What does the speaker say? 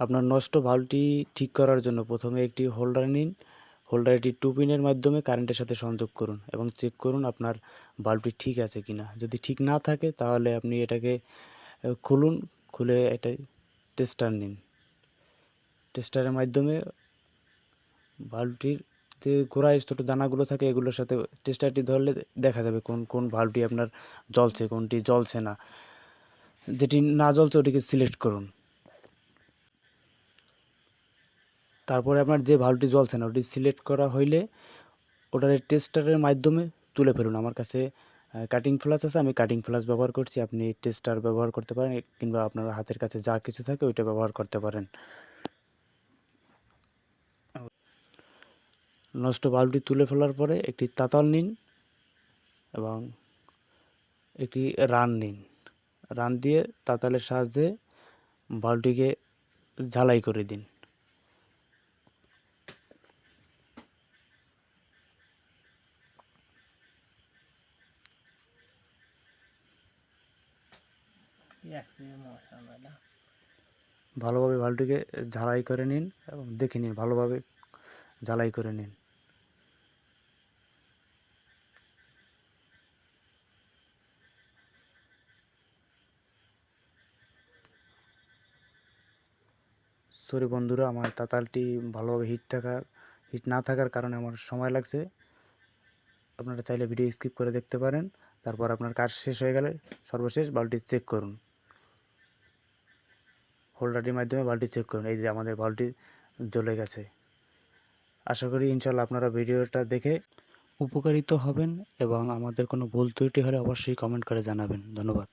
আপনার নষ্ট ভাল্বটি ঠিক করার জন্য প্রথমে একটি হোল্ডার নিন। হোল্ডারটি টু পিনের মাধ্যমে কারেন্টের সাথে সংযোগ করুন এবং চেক করুন আপনার বাল্বটি ঠিক আছে কি না যদি ঠিক না থাকে তাহলে আপনি এটাকে খুলুন, খুলে এটা টেস্টার নিন। টেস্টারের মাধ্যমে বাল্বটির যে গোড়ায় ছোটো দানাগুলো থাকে এগুলোর সাথে টেস্টারটি ধরলে দেখা যাবে কোন কোন বাল্বটি আপনার জ্বলছে, কোনটি জ্বলছে না। যেটি না জ্বলছে ওটিকে সিলেক্ট করুন। তারপরে আপনার যে ভাল্বটি জ্বলছে না, ওটি সিলেক্ট করা হইলে ওটার টেস্টারের মাধ্যমে তুলে ফেলুন। আমার কাছে কাটিং ফ্লাস আছে, আমি কাটিং ফ্লাস ব্যবহার করছি। আপনি টেস্টার ব্যবহার করতে পারেন, কিংবা আপনার হাতের কাছে যা কিছু থাকে, ওইটা ব্যবহার করতে পারেন। নষ্ট বাল্বটি তুলে ফেলার পরে একটি তাতাল নিন এবং একটি রান নিন। রান দিয়ে তাতালের সাহায্যে বাল্বটিকে ঝালাই করে দিন। ভালোভাবে বাল্বটিকে ঝালাই করে নিন এবং দেখে নিন, ভালোভাবে ঝালাই করে নিন। সরি বন্ধুরা, আমার তাতালটি ভালোভাবে হিট থাকার হিট না থাকার কারণে আমার সময় লাগছে। আপনারা চাইলে ভিডিও স্কিপ করে দেখতে পারেন। তারপর আপনার কাজ শেষ হয়ে গেলে সর্বশেষ বাল্টি চেক করুন। হোল্ডারটির মাধ্যমে বাল্টি চেক করুন। এই যে আমাদের বাল্টি জ্বলে গেছে। আশা করি ইনশাল্লাহ আপনারা ভিডিওটা দেখে উপকারিত হবেন এবং আমাদের কোনো ভুল ত্রুটি হলে অবশ্যই কমেন্ট করে জানাবেন। ধন্যবাদ।